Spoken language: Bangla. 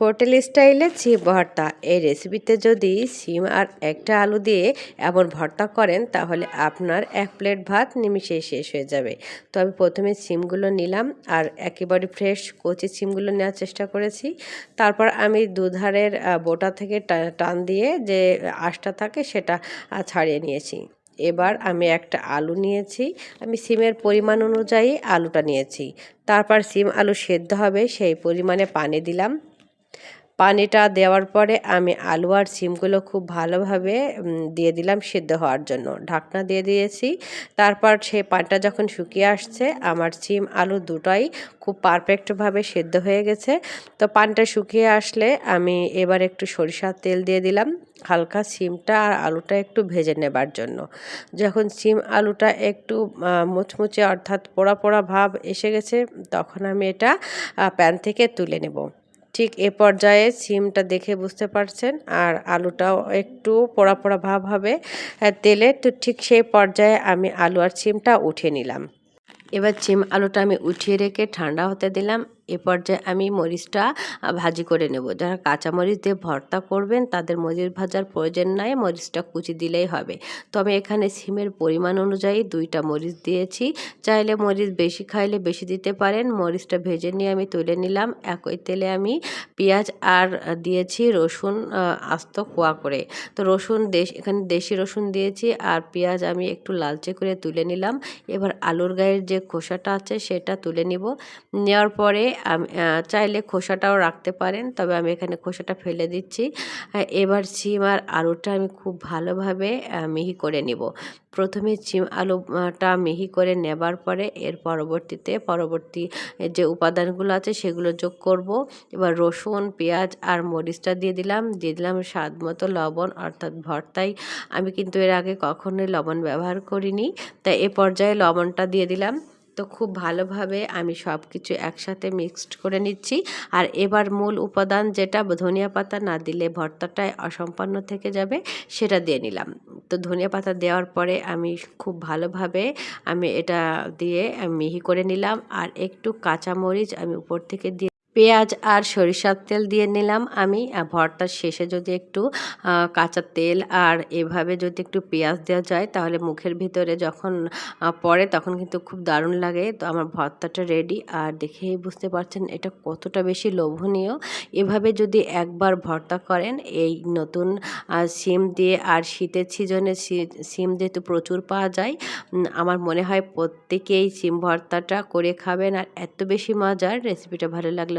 হোটেল স্টাইলে সিম ভর্তা। এই রেসিপিতে যদি সিম আর একটা আলু দিয়ে এমন ভর্তা করেন, তাহলে আপনার এক প্লেট ভাত নিমিশেই শেষ হয়ে যাবে। তো আমি প্রথমে সিমগুলো নিলাম আর একেবারে ফ্রেশ কচি সিমগুলো নেওয়ার চেষ্টা করেছি। তারপর আমি দুধারের বোটা থেকে টান দিয়ে যে আঁশটা থাকে সেটা ছাড়িয়ে নিয়েছি। এবার আমি একটা আলু নিয়েছি। আমি সিমের পরিমাণ অনুযায়ী আলুটা নিয়েছি। তারপর সিম আলু সেদ্ধ হবে, সেই পরিমাণে পানি দিলাম। পানিটা দেওয়ার পরে আমি আলু আর সিমগুলো খুব ভালোভাবে দিয়ে দিলাম সিদ্ধ হওয়ার জন্য। ঢাকনা দিয়ে দিয়েছি। তারপর সেই পানিটা যখন শুকিয়ে আসছে, আমার সিম আলু দুটাই খুব পারফেক্টভাবে সেদ্ধ হয়ে গেছে। তো পানিটা শুকিয়ে আসলে আমি এবার একটু সরিষার তেল দিয়ে দিলাম। হালকা সিমটা আর আলুটা একটু ভেজে নেবার জন্য। যখন সিম আলুটা একটু মুচমুচে অর্থাৎ পোড়া পোড়া ভাব এসে গেছে, তখন আমি এটা প্যান থেকে তুলে নেব। ঠিক এ পর্যায়ে সিমটা দেখে বুঝতে পারছেন আর আলুটাও একটু পোড়া পোড়া ভাব হবে। তেলে তো ঠিক সেই পর্যায়ে আমি আলু আর সিমটা উঠিয়ে নিলাম। এবার সিম আলুটা আমি উঠিয়ে রেখে ঠান্ডা হতে দিলাম। এ পর্যায়ে আমি মরিচটা ভাজি করে নেব। যারা কাঁচা মরিচ দিয়ে ভর্তা করবেন, তাদের মরিচ ভাজার প্রয়োজন নাই, মরিচটা কুচি দিলেই হবে। তো আমি এখানে সিমের পরিমাণ অনুযায়ী দুইটা মরিচ দিয়েছি। চাইলে মরিচ বেশি খাইলে বেশি দিতে পারেন। মরিচটা ভেজে নিয়ে আমি তুলে নিলাম। একই তেলে আমি পেঁয়াজ আর দিয়েছি রসুন আস্ত কোয়া করে। তো রসুন দেশ, এখানে দেশি রসুন দিয়েছি আর পেঁয়াজ আমি একটু লালচে করে তুলে নিলাম। এবার আলুর গায়ের যে খোসাটা আছে, সেটা তুলে নিব। নেওয়ার পরে চাইলে খোসাটাও রাখতে পারেন, তবে আমি এখানে খোসাটা ফেলে দিচ্ছি। এবার সিম আর আলুটা আমি খুব ভালোভাবে মিহি করে নিব। প্রথমে চিম আলুটা মিহি করে নেবার পরে, এর পরবর্তীতে পরবর্তী যে উপাদানগুলো আছে সেগুলো যোগ করব। এবার রসুন, পেঁয়াজ আর মরিচটা দিয়ে দিলাম। দিয়ে দিলাম স্বাদ মতো লবণ, অর্থাৎ ভর্তাই। আমি কিন্তু এর আগে কখনোই লবণ ব্যবহার করিনি। তাই এ পর্যায়ে লবণটা দিয়ে দিলাম। তো খুব ভালোভাবে আমি সব কিছু একসাথে মিক্সড করে নিচ্ছি। আর এবার মূল উপাদান যেটা, ধনিয়া পাতা না দিলে ভর্তাটায় অসম্পন্ন থেকে যাবে, সেটা দিয়ে নিলাম। তো ধনিয়া পাতা দেওয়ার পরে আমি খুব ভালোভাবে আমি এটা দিয়ে মিহি করে নিলাম। আর একটু কাঁচামরিচ আমি উপর থেকে দিয়ে পেঁয়াজ আর সরিষার তেল দিয়ে নিলাম আমি। ভর্তার শেষে যদি একটু কাঁচা তেল আর এভাবে যদি একটু পেঁয়াজ দেওয়া যায়, তাহলে মুখের ভিতরে যখন পড়ে তখন কিন্তু খুব দারুণ লাগে। তো আমার ভর্তাটা রেডি আর দেখেই বুঝতে পারছেন এটা কতটা বেশি লোভনীয়। এভাবে যদি একবার ভর্তা করেন, এই নতুন সিম দিয়ে আর শীতের সিজনে সিম যেহেতু প্রচুর পাওয়া যায় আমার মনে হয় প্রত্যেকেই সিম ভর্তাটা করে খাবেন। আর এত বেশি মজার রেসিপিটা ভালো লাগলে